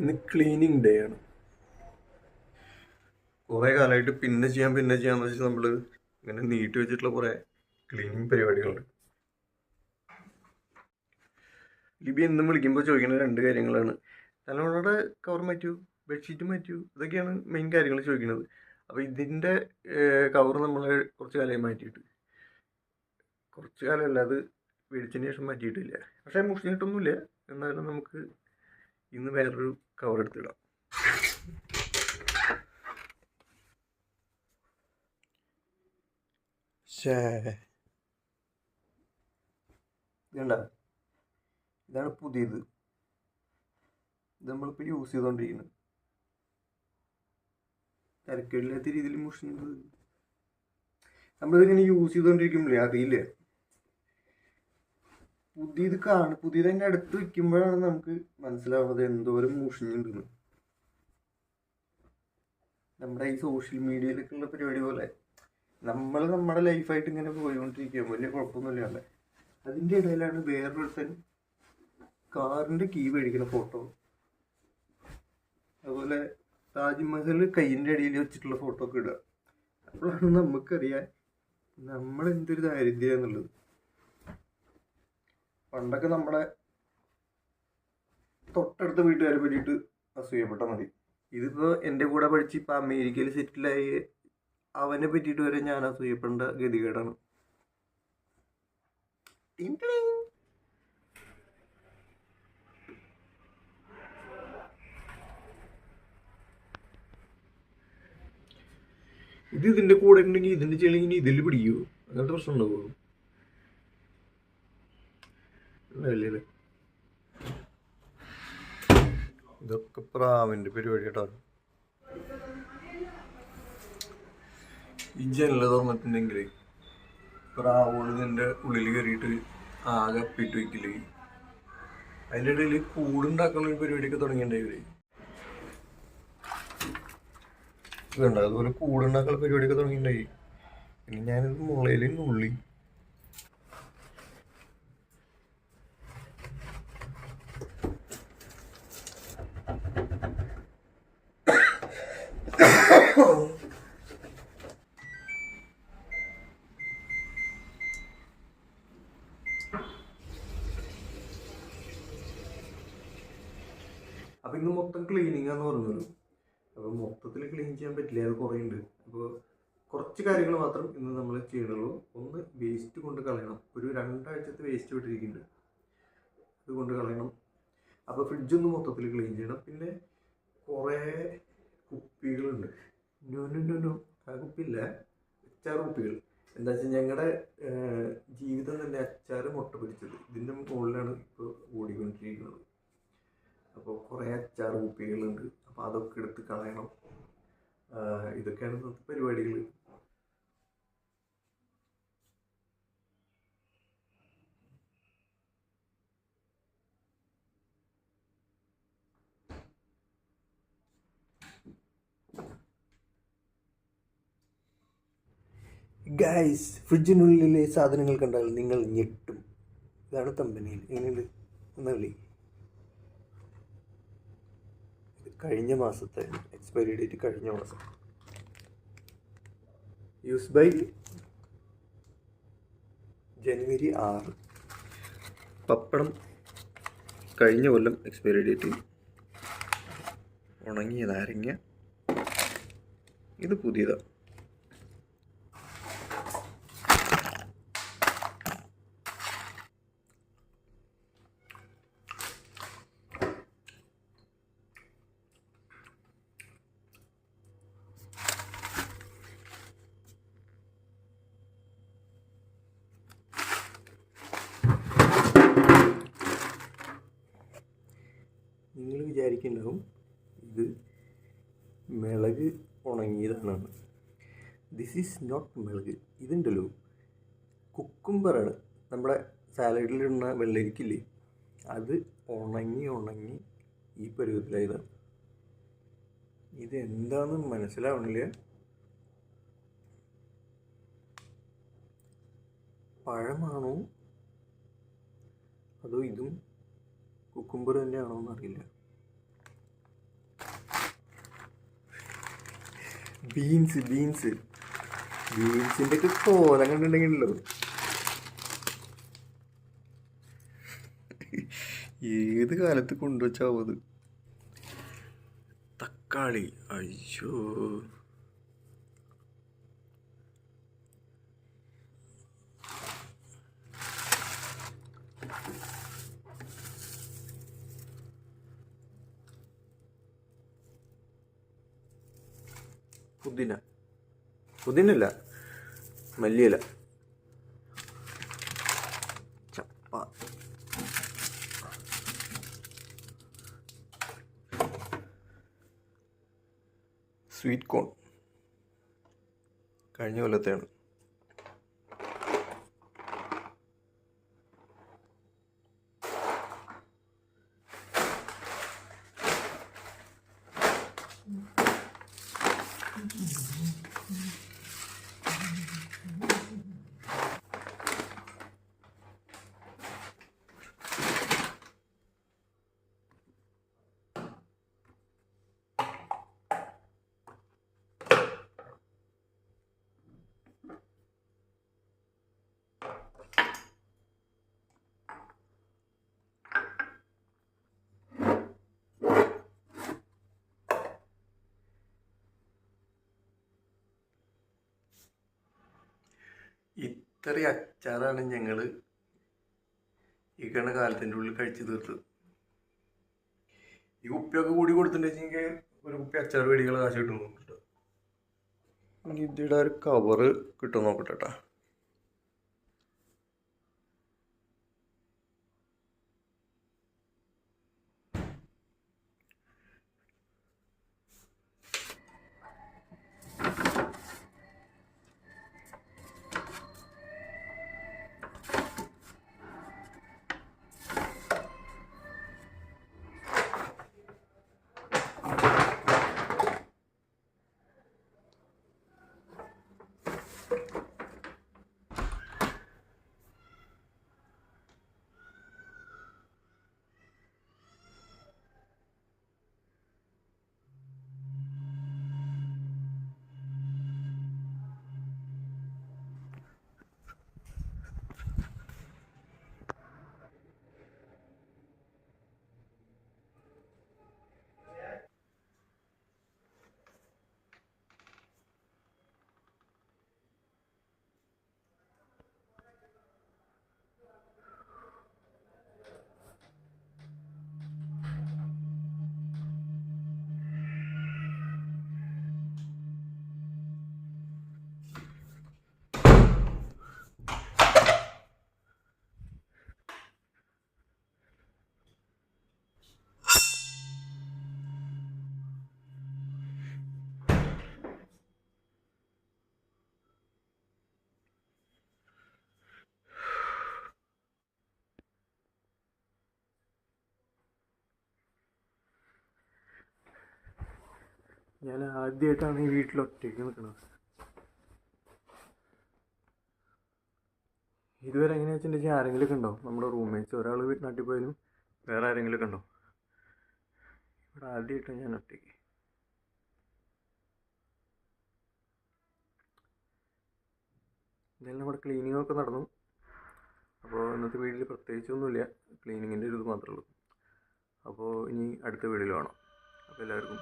ഇന്ന് cleaning day ആണ്. കുറേ കാലമായിട്ട് പിന്നെ ചെയ്യാം പിന്നെ ചെയ്യാന്ന് വെച്ചാൽ നമ്മൾ ഇങ്ങനെ നീട്ടി വെച്ചിട്ടുള്ള കുറേ ക്ലീനിങ് പരിപാടികളുണ്ട്. ലിബി എന്നും വിളിക്കുമ്പോൾ ചോദിക്കുന്ന രണ്ട് കാര്യങ്ങളാണ്. തലമുറയുടെ കവർ മാറ്റൂ ബെഡ്ഷീറ്റ് മാറ്റൂ ഇതൊക്കെയാണ് മെയിൻ കാര്യങ്ങൾ ചോദിക്കുന്നത്. അപ്പോൾ ഇതിന്റെ കവർ നമ്മൾ കുറച്ച് കാലമായി മാറ്റിയിട്ട്. കുറച്ച് കാലമല്ല അത് മേടിച്ചതിന് ശേഷം മാറ്റിയിട്ടില്ല. പക്ഷേ മുഷിഞ്ഞിട്ടൊന്നുമില്ല. എന്നാലും നമുക്ക് ഇന്ന് വേറൊരു കവർ എടുത്തിടാം. ഇതുണ്ട? ഇതാണ് പുതിയത്. ഇത് നമ്മളിപ്പോൾ യൂസ് ചെയ്തുകൊണ്ടിരിക്കുന്നത് തിരക്കേടില്ലാത്ത രീതിയിൽ മുഷിഞ്ഞത്. നമ്മളിതിങ്ങനെ യൂസ് ചെയ്തുകൊണ്ടിരിക്കുമ്പോഴേ അറിയില്ലേ? പുതിയത് കാണും പുതിയത് അതിന്റെ അടുത്ത് വെക്കുമ്പോഴാണ് നമുക്ക് മനസ്സിലാവുന്നത് എന്തോരം മുഷിഞ്ഞിട്ടുണ്ടെന്ന് നമ്മുടെ ഈ സോഷ്യൽ മീഡിയയിലൊക്കെ ഉള്ള പരിപാടി പോലെ നമ്മൾ നമ്മുടെ ലൈഫായിട്ട് ഇങ്ങനെ പോയിക്കൊണ്ടിരിക്കുക വലിയ കുഴപ്പമൊന്നുമില്ല. അതിന്റെ ഇടയിലാണ് വേറൊരുത്തൻ കാറിന്റെ കീ മേടിക്കുന്ന ഫോട്ടോ. അതുപോലെ താജ്മഹൽ കയ്യിന്റെ അടിയിൽ വെച്ചിട്ടുള്ള ഫോട്ടോ ഒക്കെ ഇടുക. അപ്പോഴാണ് നമുക്കറിയാൻ നമ്മൾ എന്തൊരു ദാരിദ്ര്യം എന്നുള്ളത്. പണ്ടൊക്കെ നമ്മുടെ തൊട്ടടുത്ത വീട്ടുകാരെ പറ്റിയിട്ട് അസൂയപ്പെട്ടാൽ മതി. ഇതിപ്പോൾ എന്റെ കൂടെ പഠിച്ച് ഇപ്പം അമേരിക്കയിൽ സെറ്റിലായി അവനെ പറ്റിയിട്ട് വരെ ഞാൻ അസൂയപ്പെടേണ്ട ഗതികേടാണ്. ഇത് ഇതിന്റെ കൂടെ ഉണ്ടെങ്കിൽ ഇതിന്റെ ചെളി ഇനി ഇതിൽ പിടിക്കുമോ അങ്ങനത്തെ പ്രശ്നം ഇതൊക്കെ പ്രാവിന്റെ പരിപാടി കേട്ടോ. ഈ ജനല തുറന്നിട്ടുണ്ടെങ്കിൽ പ്രാവുകൾ നിന്റെ ഉള്ളിൽ കയറിയിട്ട് ആകെ അപ്പിട്ട് വയ്ക്കില്ല അതിന്റെ ഇടയിൽ കൂടുണ്ടാക്കുന്ന ഒരു പരിപാടിയൊക്കെ തുടങ്ങിയിട്ടുണ്ടായി അതുപോലെ കൂടുണ്ടാക്കുന്ന പരിപാടിയൊക്കെ തുടങ്ങിയിട്ടുണ്ടായി. പിന്നെ ഞാനിത് മുളയിൽ നുള്ളി അപ്പൊ ഇന്ന് മൊത്തം ക്ലീനിങ് എന്ന് പറഞ്ഞല്ലോ അപ്പോൾ മൊത്തത്തിൽ ക്ലീൻ ചെയ്യാൻ പറ്റില്ല? അത് കുറേ ഉണ്ട് അപ്പോൾ കുറച്ച് കാര്യങ്ങൾ മാത്രം ഇന്ന് നമ്മൾ ചെയ്യണുള്ളൂ. ഒന്ന് വേസ്റ്റ് കൊണ്ട് കളയണം. ഒരു രണ്ടാഴ്ചത്തെ വേസ്റ്റ് വിട്ടിരിക്കുന്നുണ്ട് അത് കൊണ്ട് കളയണം. അപ്പോൾ ഫ്രിഡ്ജ് ഒന്ന് മൊത്തത്തിൽ ക്ലീൻ ചെയ്യണം. പിന്നെ കുറേ കുപ്പികളുണ്ട്. നോ ആ കുപ്പിയില്ല. അച്ചാർ കുപ്പികൾ. എന്താ വെച്ചാൽ ഞങ്ങളുടെ ജീവിതം തന്നെ അച്ചാർ മുട്ട പിടിച്ചത് ഇതിന്റെ മുകളിലാണ് ഇപ്പോൾ ഓടിക്കൊണ്ടിരിക്കുന്നത് അപ്പോൾ കുറേ കുപ്പികളുണ്ട് അപ്പോൾ അതൊക്കെ എടുത്ത് കളയണം. ഇതൊക്കെയാണ് ഇന്നത്തെ പരിപാടികൾ ഗൈസ് ഫ്രിഡ്ജിനുള്ളിലെ സാധനങ്ങൾ കണ്ടാൽ നിങ്ങൾ ഞെട്ടും. ഇതാണ് തമ്പനിയിൽ. എങ്ങനെയുണ്ട്? ഒന്നുമില്ലേ ഇത് കഴിഞ്ഞ മാസത്തെ എക്സ്പയറി ഡേറ്റ് കഴിഞ്ഞ മാസം. യൂസ് ബൈ ജനുവരി ആറ്. പപ്പടം കഴിഞ്ഞ കൊല്ലം എക്സ്പയറി ഡേറ്റ് ഉണങ്ങിയ നാരങ്ങ ഇത് പുതിയതാണ് നിങ്ങൾ ഉണ്ടാവും ഇത് മിളക് ഉണങ്ങിയതാണ് ദിസ് ഈസ് നോട്ട് മിളക്. ഇതുണ്ടല്ലോ കുക്കുംബറാണ് നമ്മുടെ സാലഡിലിടുന്ന വെള്ളരിക്കില്ലേ? അത് ഉണങ്ങി ഉണങ്ങി ഈ പരുവത്തിലായതാണ്. ഇത് എന്താണെന്ന് മനസ്സിലാവണില്ല. പഴമാണോ? അതോ ഇതും കുക്കുംബർ തന്നെയാണോ എന്നറിയില്ല. ബീൻസ് ബീൻസ് ബീൻസിന്റെ ഒക്കെ കോലം കണ്ടിട്ടുണ്ടെങ്കിലോ ഏത് കാലത്ത് കൊണ്ടുവച്ചാവത് തക്കാളി. അയ്യോ. പുതിന. പുതിനല്ല മല്ലിയില. ചപ്പ സ്വീറ്റ് കോൺ കഴിഞ്ഞ കൊല്ലത്തെയാണ്. ഇത്രയും അച്ചാറാണ് ഞങ്ങൾ ഈ കണ കാലത്തിന്റെ ഉള്ളിൽ കഴിച്ചു തീർത്തത്. ഈ കുപ്പിയൊക്കെ കൂടി കൊടുത്തിട്ടുണ്ടെങ്കിൽ ഒരു കുപ്പി അച്ചാർ വെടികൾ കാശ് കിട്ടും ഇതിടെ ഒരു കവറ് കിട്ടും നോക്കട്ടെ ഞാൻ ആദ്യമായിട്ടാണ് ഈ വീട്ടിൽ ഒറ്റയ്ക്ക് നിൽക്കുന്നത് ഇതുവരെ എങ്ങനെയാ വെച്ചിട്ടുണ്ടെങ്കിൽ ആരെങ്കിലുമൊക്കെ ഉണ്ടോ? നമ്മുടെ റൂംമേറ്റ്സ് ഒരാൾ നാട്ടിൽ പോയാലും വേറെ ആരെങ്കിലുമൊക്കെ ഉണ്ടോ? ഇവിടെ ആദ്യമായിട്ടാണ് ഞാൻ ഒറ്റയ്ക്ക്. എന്തായാലും നമ്മുടെ ക്ലീനിങ് ഒക്കെ നടന്നു. അപ്പോൾ ഇന്നത്തെ വീട്ടിൽ പ്രത്യേകിച്ചൊന്നുമില്ല. ക്ലീനിങ്ങിന്റെ ഒരു ഇത് മാത്രമേ ഉള്ളൂ. അപ്പോൾ ഇനി അടുത്ത വീടിൽ കാണാം. അപ്പോൾ എല്ലാവർക്കും